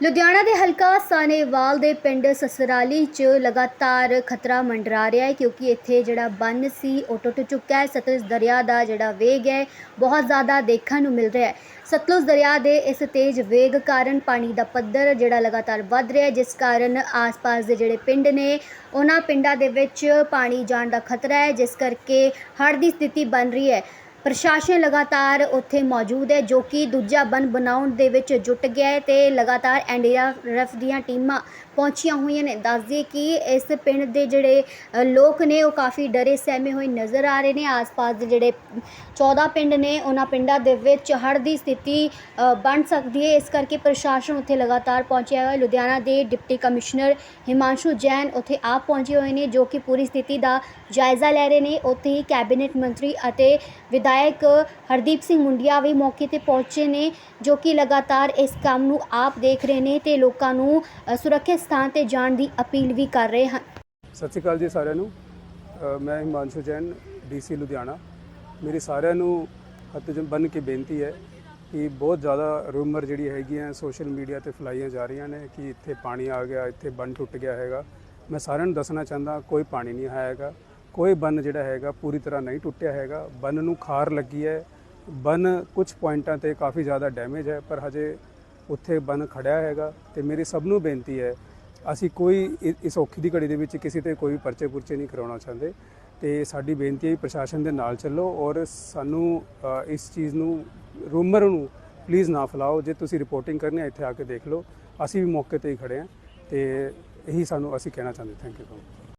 ਲੁਧਿਆਣਾ ਦੇ ਹਲਕਾ ਸਾਨੇਵਾਲ ਦੇ ਪਿੰਡ ਸਸਰਾਲੀ 'ਚ ਲਗਾਤਾਰ ਖਤਰਾ ਮੰਡਰਾ ਰਿਹਾ ਹੈ ਕਿਉਂਕਿ ਇੱਥੇ ਜਿਹੜਾ ਬੰਨ ਸੀ, ਉਹ ਟੁੱਟ ਚੁੱਕਾ ਹੈ। ਸਤਲੁਜ ਦਰਿਆ ਦਾ ਜਿਹੜਾ ਵੇਗ ਹੈ, ਬਹੁਤ ਜ਼ਿਆਦਾ ਦੇਖਣ ਨੂੰ ਮਿਲ ਰਿਹਾ ਹੈ। ਸਤਲੁਜ ਦਰਿਆ ਦੇ ਇਸ ਤੇਜ਼ ਵੇਗ ਕਾਰਨ ਪਾਣੀ ਦਾ ਪੱਧਰ ਜਿਹੜਾ ਲਗਾਤਾਰ ਵੱਧ ਰਿਹਾ ਹੈ, ਜਿਸ ਕਾਰਨ ਆਸ-ਪਾਸ ਦੇ ਜਿਹੜੇ ਪਿੰਡ ਨੇ, ਉਹਨਾਂ ਪਿੰਡਾਂ ਦੇ ਵਿੱਚ ਪਾਣੀ ਜਾਣ ਦਾ ਖਤਰਾ ਹੈ, ਜਿਸ ਕਰਕੇ ਹੜ੍ਹ ਦੀ ਸਥਿਤੀ ਬਣ ਰਹੀ ਹੈ। ਪ੍ਰਸ਼ਾਸਨ ਲਗਾਤਾਰ ਉੱਥੇ ਮੌਜੂਦ ਹੈ, ਜੋ ਕਿ ਦੂਜਾ ਬੰਨ ਬਣਾਉਣ ਦੇ ਵਿੱਚ ਜੁਟ ਗਿਆ ਹੈ ਤੇ ਲਗਾਤਾਰ ਐਨਡੀਆਰਐਫ ਦੀਆਂ ਟੀਮਾਂ ਪਹੁੰਚੀਆਂ ਹੋਈਆਂ ਨੇ। ਦੱਸ ਦਈਏ ਕਿ ਇਸ ਪਿੰਡ ਦੇ ਜਿਹੜੇ ਲੋਕ ਨੇ, ਉਹ ਕਾਫੀ ਡਰੇ, ਸਹਿਮੇ ਹੋਏ ਨਜ਼ਰ ਆ ਰਹੇ ਨੇ। ਆਸ-ਪਾਸ ਦੇ ਜਿਹੜੇ 14 ਪਿੰਡ ਨੇ, ਉਹਨਾਂ ਪਿੰਡਾਂ ਦੇ ਵਿੱਚ ਹੜ੍ਹ ਦੀ ਸਥਿਤੀ ਬਣ ਸਕਦੀ ਹੈ। ਇਸ ਕਰਕੇ ਪ੍ਰਸ਼ਾਸਨ ਉੱਥੇ ਲਗਾਤਾਰ ਪਹੁੰਚਿਆ ਹੋਇਆ ਲੁਧਿਆਣਾ ਦੇ ਡਿਪਟੀ ਕਮਿਸ਼ਨਰ ਹਿਮਾਂਸ਼ੂ ਜੈਨ ਉੱਥੇ ਆਪ ਪਹੁੰਚੇ ਹੋਏ ਨੇ, ਜੋ ਕਿ ਪੂਰੀ ਸਥਿਤੀ ਦਾ ਜਾਇਜ਼ਾ ਲੈ ਰਹੇ ਨੇ। ਉੱਥੇ ਹੀ ਕੈਬਨਿਟ ਮੰਤਰੀ ਅਤੇ ਵਿਧਾਇਕ ਹਰਦੀਪ ਸਿੰਘ ਮੁੰਡਿਆ ਵੀ ਮੌਕੇ ਤੇ ਪਹੁੰਚੇ ਨੇ ਜੋ ਕਿ ਲਗਾਤਾਰ ਇਸ ਕੰਮ ਨੂੰ ਆਪ ਦੇਖ ਰਹੇ ਨੇ ਤੇ ਲੋਕਾਂ ਨੂੰ ਅ, ਸੁਰੱਖਿਅਤ ਸਥਾਨ ਤੇ ਜਾਣ ਦੀ ਅਪੀਲ ਵੀ ਕਰ ਰਹੇ ਹਨ। ਸਤਿ ਸ਼੍ਰੀ ਅਕਾਲ ਜੀ ਸਾਰਿਆਂ ਨੂੰ। ਅ, ਮੈਂ ਹਿਮਾਂਸ਼ੂ ਜੈਨ ਡੀਸੀ ਲੁਧਿਆਣਾ। ਮੇਰੀ ਸਾਰਿਆਂ ਨੂੰ ਹੱਥ ਜਨ ਬੰਨ ਕੇ ਬੇਨਤੀ ਹੈ ਕਿ ਬਹੁਤ ਜ਼ਿਆਦਾ ਰੂਮਰ ਜਿਹੜੀ ਹੈਗੀਆਂ ਸੋਸ਼ਲ ਮੀਡੀਆ ਤੇ ਫੈਲਾਈਆਂ ਜਾ ਰਹੀਆਂ ਨੇ ਕਿ ਇੱਥੇ ਪਾਣੀ ਆ ਗਿਆ ਇੱਥੇ ਬੰਨ ਟੁੱਟ ਗਿਆ ਹੈਗਾ। ਮੈਂ ਸਾਰਿਆਂ ਨੂੰ ਦੱਸਣਾ ਚਾਹੁੰਦਾ ਕੋਈ ਪਾਣੀ ਨਹੀਂ ਆਇਆ ਹੈਗਾ। ਕੋਈ ਬੰਨ ਜਿਹੜਾ ਹੈਗਾ ਪੂਰੀ ਤਰ੍ਹਾਂ ਨਹੀਂ ਟੁੱਟਿਆ ਹੈਗਾ। ਬੰਨ ਨੂੰ ਖਾਰ ਲੱਗੀ ਹੈ। ਬੰਨ ਕੁਝ ਪੁਆਇੰਟਾਂ ਤੇ ਕਾਫੀ ਜ਼ਿਆਦਾ ਡੈਮੇਜ ਹੈ, ਪਰ ਹਜੇ ਉੱਥੇ ਬੰਨ ਖੜਿਆ ਹੈਗਾ ਤੇ ਮੇਰੀ ਸਭ ਨੂੰ ਬੇਨਤੀ ਹੈ, ਅਸੀਂ ਕੋਈ ਇਸ ਔਖੀ ਦੀ ਘੜੀ ਦੇ ਵਿੱਚ ਕਿਸੇ ਤੇ ਕੋਈ ਪਰਚੇ ਪੁਰਚੇ ਨਹੀਂ ਕਰਾਉਣਾ ਚਾਹੁੰਦੇ। ਤੇ ਸਾਡੀ ਬੇਨਤੀ ਹੈ ਪ੍ਰਸ਼ਾਸਨ ਦੇ ਨਾਲ ਚੱਲੋ ਔਰ ਸਾਨੂੰ ਇਸ ਚੀਜ਼ ਨੂੰ, ਰੂਮਰ ਨੂੰ ਪਲੀਜ਼ ਨਾ ਫੈਲਾਓ। ਜੇ ਤੁਸੀਂ ਰਿਪੋਰਟਿੰਗ ਕਰਨੀ ਹੈ, ਇੱਥੇ ਆ ਕੇ ਦੇਖ ਲਓ। ਅਸੀਂ ਵੀ ਮੌਕੇ ਤੇ ਹੀ ਖੜੇ ਹਾਂ ਤੇ ਇਹੀ ਸਾਨੂੰ ਅਸੀਂ ਕਹਿਣਾ ਚਾਹੁੰਦੇ ਥੈਂਕ ਯੂ।